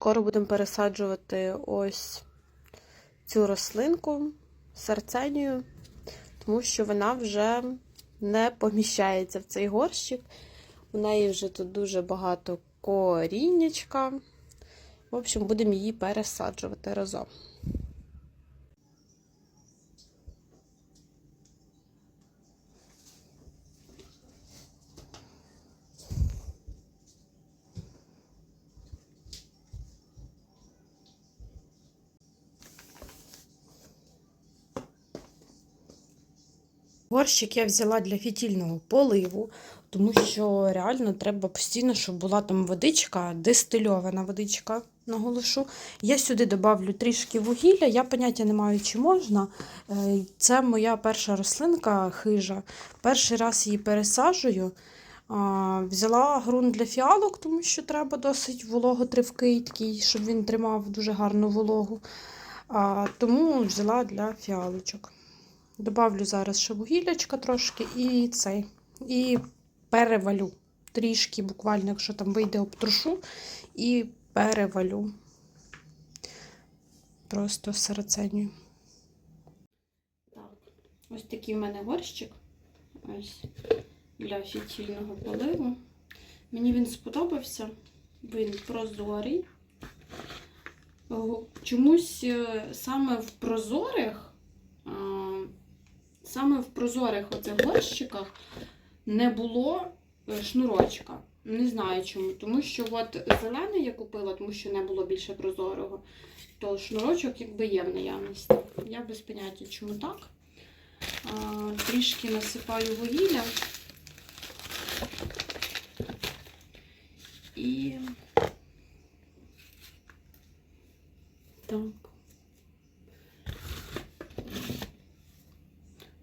Скоро будемо пересаджувати ось цю рослинку серценію, тому що вона вже не поміщається в цей горщик. У неї вже тут дуже багато коріннячка. В общем, будемо її пересаджувати разом. Горщик я взяла для фітільного поливу, тому що реально треба постійно, щоб була там водичка, дистильована водичка, наголошу. Я сюди додавлю трішки вугілля, я поняття не маю, чи можна. Е, Це моя перша рослинка хижа. Перший раз її пересаджую. Взяла ґрунт для фіалок, тому що треба досить вологотривкий, такий, щоб він тримав дуже гарну вологу. Тому взяла для фіалочок. Добавлю зараз ще вугіллячка трошки і цей. І перевалю. Трішки, буквально, якщо там вийде, обтрушу і перевалю. Просто серценю. Так, ось такий в мене горщик. Ось для фітільного поливу. Мені він сподобався. Він прозорий. Чомусь е, саме в прозорих. Саме в прозорих оцих горщиках не було е, шнурочка. Не знаю чому. Тому що от зелений я купила, тому що не було більше прозорого, то шнурочок якби є в наявності. Я без поняття, чому так. А, трішки насипаю вугілля. І так.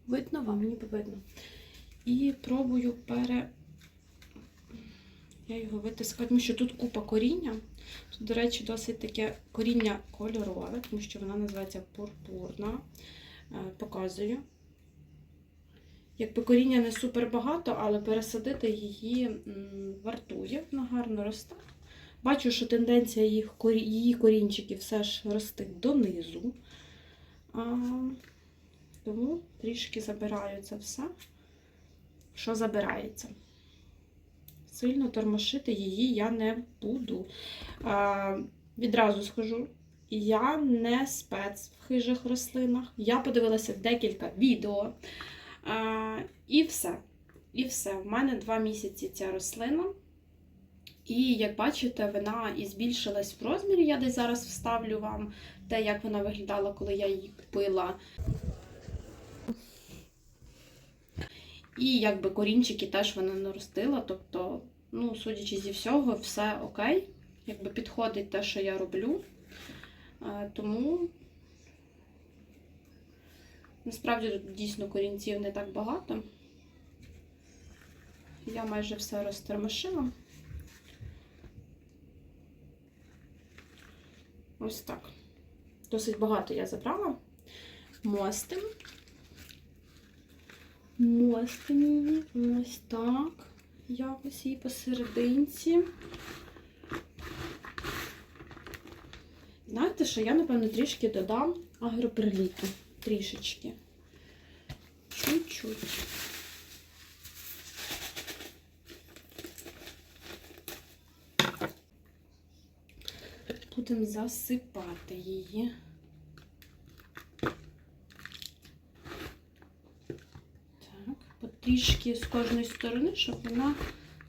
Видно вам, ніби видно. І пробую пере. Я його витискаю, тому що тут купа коріння. Тут, до речі, досить таке коріння кольорове, тому що вона називається пурпурна. Е, Показую. Якби коріння не супер багато, але пересадити її вартує, вона гарно росте. Бачу, що тенденція їх, її корінчиків все ж рости донизу. Тому трішки забираю це все, що забирається. Сильно тормошити її я не буду. А, відразу скажу, я не спец в хижих рослинах. Я подивилася декілька відео. А, і все. І все. В мене два місяці ця рослина. І, як бачите, вона і збільшилась в розмірі. Я десь зараз вставлю вам те, як вона виглядала, коли я її купила. І якби корінчики теж вона наростила. Тобто, ну, судячи зі всього, все окей. Якби підходить те, що я роблю. Е, Тому насправді тут дійсно корінців не так багато. Я майже все розтермошила. Ось так. Досить багато я забрала. Мостим. Мостим її. Ось так. Якось її посерединці. Знаєте, що я, напевно, трішки додам агроперліту. Трішечки. Чуть-чуть. Будемо засипати її. Так, потрішки з кожної сторони, щоб вона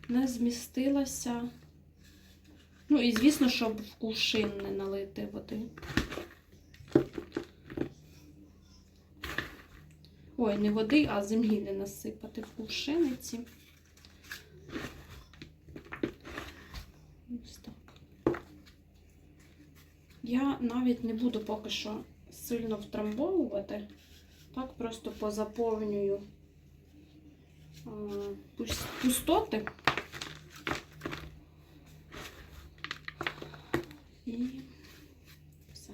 не змістилася. Ну і, звісно, щоб в кувшин не налити води. Ой, не води, а землі не насипати в кувшиниці. Ось так. Я навіть не буду поки що сильно втрамбовувати. Так просто позаповнюю пустоти. І все.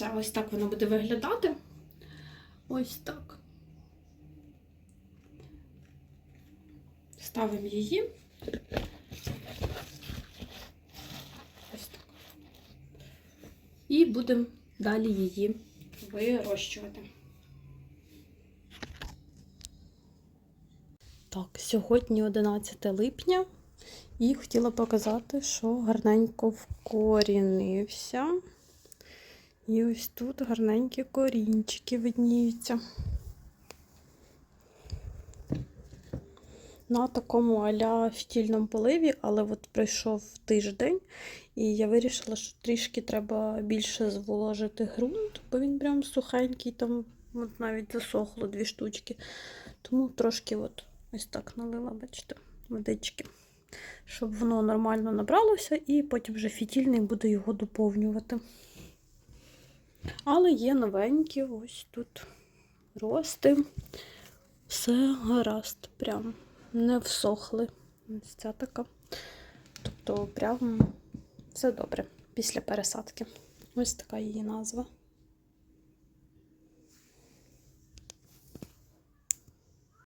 Все, ось так воно буде виглядати. Ось так. Ставимо її. Ось так. І будемо далі її вирощувати. Так, сьогодні 11 липня, і хотіла показати, що гарненько вкорінився. І ось тут гарненькі корінчики видніються. На такому аля щільному поливі, але от пройшов тиждень, і я вирішила, що трішки треба більше зволожити ґрунт, бо він прям сухенький, там от навіть засохло дві штучки. Тому трошки от ось так налила, бачите, водички, щоб воно нормально набралося, і потім вже фітільний буде його доповнювати. Але є новенькі, ось тут рости. Все гаразд, прям не всохли. Ось ця така. Тобто, прям все добре після пересадки. Ось така її назва.